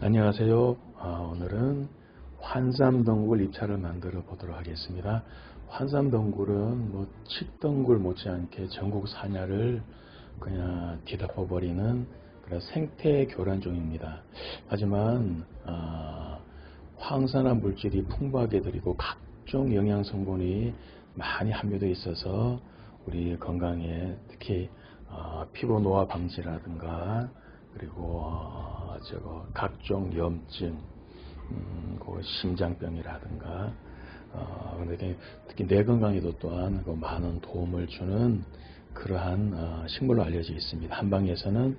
안녕하세요. 아, 오늘은 환삼덩굴 입차를 만들어 보도록 하겠습니다. 환삼덩굴은 뭐 칡덩굴 못지않게 전국 산야를 그냥 뒤덮어 버리는 그런 생태 교란종입니다. 하지만 아, 황산화 물질이 풍부하게 들이고 각종 영양 성분이 많이 함유되어 있어서 우리 건강에 특히 어, 피부 노화 방지라든가 그리고 어, 저거 각종 염증, 음, 그 심장병이라든가 어, 근데 특히 뇌 건강에도 또한 그 많은 도움을 주는 그러한 어, 식물로 알려져 있습니다. 한방에서는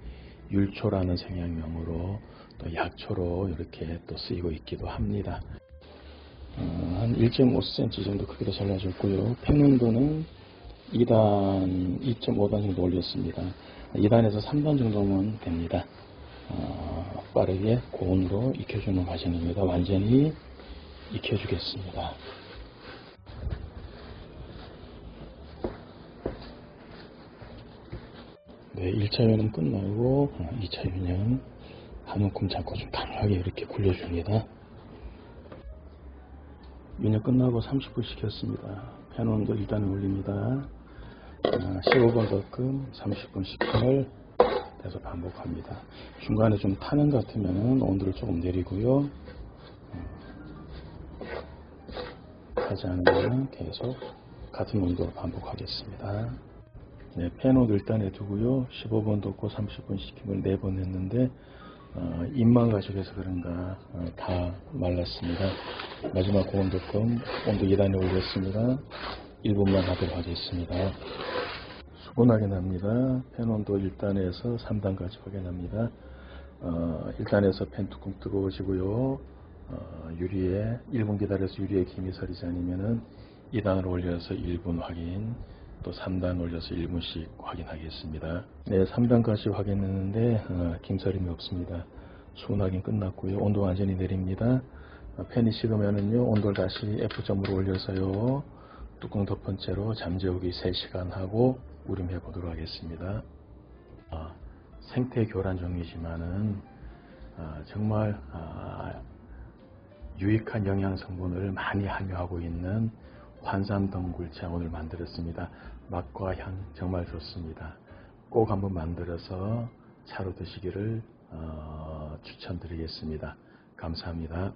율초라는 생양명으로 또 약초로 이렇게 또 쓰이고 있기도 합니다. 어, 한 1.5cm 정도 크기로 잘라줬고요. 팽온도는 2단, 2.5단 정도 올렸습니다. 2단에서 3단 정도면 됩니다. 어, 빠르게 고온으로 익혀주는 과정입니다. 완전히 익혀주겠습니다. 네, 1차 유는 끝나고 2차 유는 한 움큼 잡고 좀 강하게 이렇게 굴려줍니다. 유년 끝나고 30분 시켰습니다. 팬 온도 1단에 올립니다. 15번 덕금 30분 시킴을 해서 반복합니다. 중간에 좀 타는 것 같으면 온도를 조금 내리고요. 하지 않으면 계속 같은 온도로 반복하겠습니다. 네, 팬옷 일단에 두고요. 15번 뒀고 30분 시킴을 4번 했는데 어, 입만 가지고해서 그런가 어, 다 말랐습니다. 마지막 고온 덕금 온도 2단에 올렸습니다. 1분만 하도록 하겠습니다. 수분하게 납니다. 팬 온도 1단에서 3단까지 확인합니다. 어, 1단에서 팬 뚜껑 뜨거워지고요. 어, 유리에 1분 기다려서 유리에 김이 서리지 않으면은 2단으로 올려서 1분 확인 또 3단 올려서 1분씩 확인하겠습니다. 네, 3단까지 확인했는데 어, 김서림이 없습니다. 수분 확인 끝났고요. 온도 완전히 내립니다. 어, 팬이 식으면은요 온도를 다시 F점으로 올려서요 뚜껑 덮은 채로 잠재우기 3시간 하고 우림해 보도록 하겠습니다. 어, 생태 교란 종이지만은 어, 정말 어, 유익한 영양 성분을 많이 함유하고 있는 환삼 덩굴차 오늘 만들었습니다. 맛과 향 정말 좋습니다. 꼭 한번 만들어서 차로 드시기를 어, 추천드리겠습니다. 감사합니다.